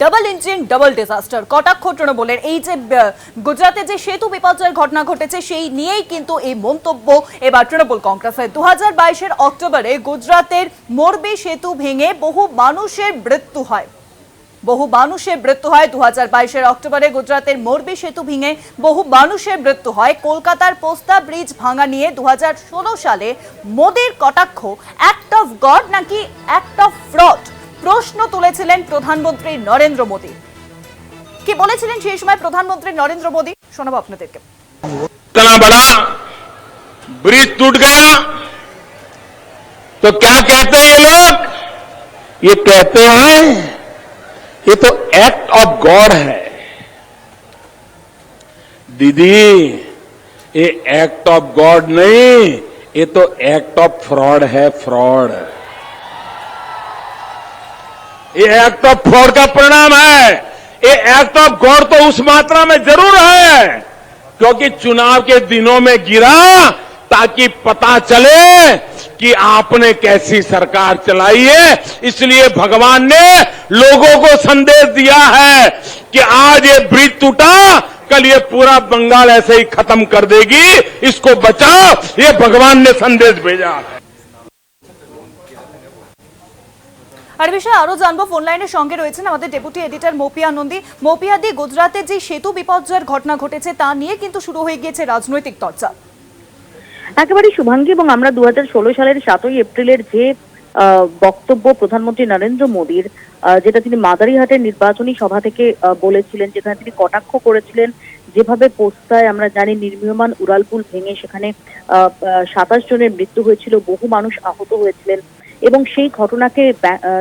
Double engine, double disaster. কটাক্ষ তৃণমূলের। এই যে গুজরাতে যে সেতু বিপর্যয়ের ঘটনা ঘটেছে, সেই নিয়েই কিন্তু এই মন্তব্য এবার তৃণমূল কংগ্রেসের। দু হাজার অক্টোবরে গুজরাতের মোরবি সেতু ভেঙে বহু মানুষের মৃত্যু হয়। বহু মানুষের মৃত্যু হয় দু হাজার অক্টোবরে গুজরাতের মোরবি সেতু ভেঙে বহু মানুষের মৃত্যু হয়। কলকাতার পোস্তা ব্রিজ ভাঙা নিয়ে দু হাজার ষোলো সালে মোদির কটাক্ষ অ্যাক্ট অফ গড নাকি অ্যাক্ট অফ ফ্রড প্রশ্ন তুলেছিলেন প্রধানমন্ত্রী নরেন্দ্র মোদী কি বলেছিলেন সেই সময় প্রধানমন্ত্রী নরেন্দ্র মোদী শোনাবো আপনাদেরকে इतना बड़ा ब्रिज टूट गया तो क्या कहते हैं ये लोग ये कहते हैं ये तो एक्ट ऑफ गॉड है दीदी ये एक्ट ऑफ गॉड नहीं ये तो एक्ट ऑफ फ्रॉड है फ्रॉड ये एक्ट ऑफ़ फ्रॉड का परिणाम है। ये एक्ट ऑफ़ गॉड तो उस मात्रा में ज़रूर है, क्योंकि चुनाव के दिनों में गिरा ताकि पता चले कि आपने कैसी सरकार चलाई है। इसलिए भगवान ने लोगों को संदेश दिया है कि आज ये ब्रिज टूटा, कल ये पूरा बंगाल ऐसे ही खत्म कर देगी, इसको बचाओ। ये भगवान ने संदेश भेजा। আর বিষয়ে আরও জানব ফোন লাইনের সঙ্গে রয়েছেন আমাদের ডেপুটি এডিটর মোপিয়া নন্দী। মোপিয়া দি গুজরাতে যে সেতু বিপর্যয়ের ঘটনা ঘটেছে তা নিয়ে কিন্তু শুরু হয়ে গিয়েছে রাজনৈতিক চর্চা। একেবারে শুভাঙ্গী এবং আমরা দু সালের সাতই এপ্রিলের যে বক্তব্য প্রধানমন্ত্রী নরেন্দ্র মোদীর যেটা তিনি মাদারিহাটের নির্বাচনী সভা থেকে বলেছিলেন, যেখানে তিনি কটাক্ষ করেছিলেন, যেভাবে পোস্তায় আমরা জানি নির্মীয়মান উড়ালপুল ভেঙে সেখানে আহ সাতাশ জনের মৃত্যু হয়েছিল, বহু মানুষ আহত হয়েছিলেন। এবং সেই ঘটনাকে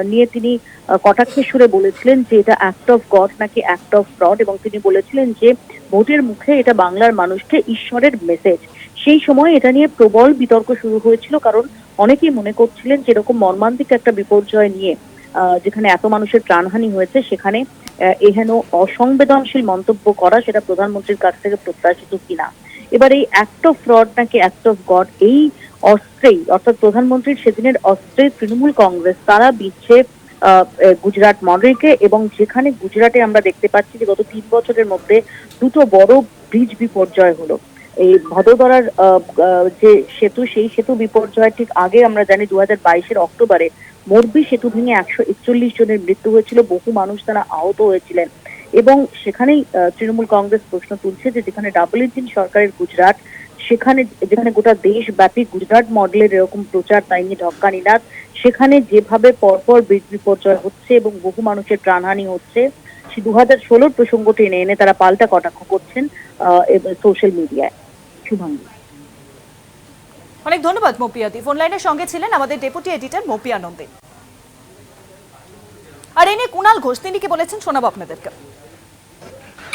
নিয়ে তিনি কটাক্ষের সুরে বলেছিলেন যে এটা অ্যাক্ট অফ গড নাকি অ্যাক্ট অফ ফ্রড এবং তিনি বলেছিলেন যে ভোটের মুখে এটা বাংলার মানুষকে ঈশ্বরের মেসেজ সেই সময় এটা নিয়ে প্রবল বিতর্ক শুরু হয়েছিল কারণ অনেকেই মনে করছিলেন যে এরকম মর্মান্তিক একটা বিপর্যয় নিয়ে যেখানে এত মানুষের প্রাণহানি হয়েছে সেখানে এহেন অসংবেদনশীল মন্তব্য করা সেটা প্রধানমন্ত্রীর কাছ থেকে প্রত্যাশিত কিনা। এবার এই অ্যাক্ট অফ ফ্রড নাকি অ্যাক্ট অফ গড এই অস্ত্রেই অর্থাৎ প্রধানমন্ত্রীর সেদিনের অস্ত্রে তৃণমূল কংগ্রেস তারা আহ, গুজরাট মডেলকে এবং যেখানে গুজরাটে আমরা দেখতে পাচ্ছি যে গত তিন বছরের মধ্যে দুটো বড় ব্রিজ বিপর্যয় হলো। এই ভদোদরার যে সেতু সেই সেতু বিপর্যয় ঠিক আগে আমরা জানি দু হাজার বাইশের অক্টোবরে মোরবি সেতু ভেঙে একশো একচল্লিশ জনের মৃত্যু হয়েছিল বহু মানুষ তারা আহত হয়েছিলেন। এবং সেখানেই তৃণমূল কংগ্রেস প্রশ্ন তুলছে যে যেখানে ডাবল ইঞ্জিন সরকারের গুজরাট, সেখানে, যেখানে গোটা দেশব্যাপী গুজরাট মডেলের এরকম প্রচার তাই নিয়ে ঢক্কা নিনাদ। সেখানে যেভাবে পরপর বিপর্যয় হচ্ছে এবং বহু মানুষের প্রাণহানি হচ্ছে, সে দু হাজার ষোলোর প্রসঙ্গ টেনে এনে তারা পাল্টা কটাক্ষ করছেন সোশ্যাল মিডিয়ায় শুভাঙ্গী। অনেক ধন্যবাদ মোপিয়া দি। ফোন লাইনের সঙ্গে ছিলেন আমাদের ডেপুটি এডিটর মোপিয়া নন্দী। আর এনে কুণাল ঘোষ, তিনি কি বলেছেন শোনাবো আপনাদেরকে?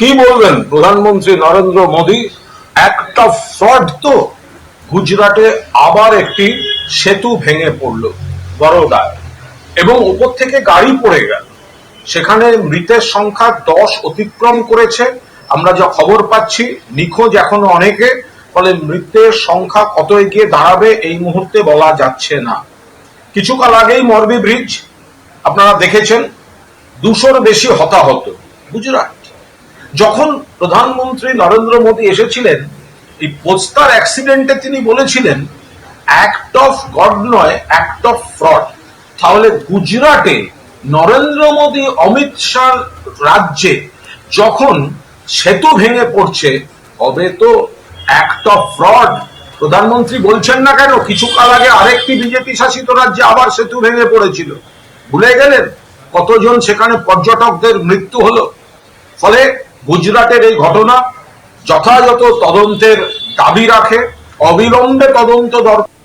কি বলবেন? প্রধানমন্ত্রী নরেন্দ্র মোদী, একটা ফ্রড তো গুজরাটে আবার একটি সেতু ভেঙে পড়ল বড়োদায় এবং উপর থেকে গাড়ি পড়ে গেল। সেখানে মৃতের সংখ্যা দশ অতিক্রম করেছে। আমরা যা খবর পাচ্ছি, নিখোঁজ এখনও অনেকে, ফলে মৃতের সংখ্যা কত এগিয়ে দাঁড়াবে এই মুহূর্তে বলা যাচ্ছে না। কিছুকাল আগেই মরবি ব্রিজ আপনারা দেখেছেন, দুশোর বেশি হতাহত গুজরাট। যখন প্রধানমন্ত্রী নরেন্দ্র মোদী এসেছিলেন, এই পোস্তার অ্যাক্সিডেন্টে তিনি বলেছিলেন অ্যাক্ট অফ গড নয় অ্যাক্ট অফ ফ্রড তাহলে গুজরাটে নরেন্দ্র মোদী, অমিত শাহ রাজ্যে যখন সেতু ভেঙে পড়ছে, তবে তো অ্যাক্ট অফ ফ্রড প্রধানমন্ত্রী বলছেন না কেন কিছু কাল আগে আরেকটি বিজেপি শাসিত রাজ্যে আবার সেতু ভেঙে পড়েছিল। ভুলে গেলেন কতজন? সেখানে পর্যটকদের মৃত্যু হলো। ফলে গুজরাটের এই ঘটনা যথাযথ তদন্তের দাবি রাখে অবিলম্বে তদন্ত দরকার।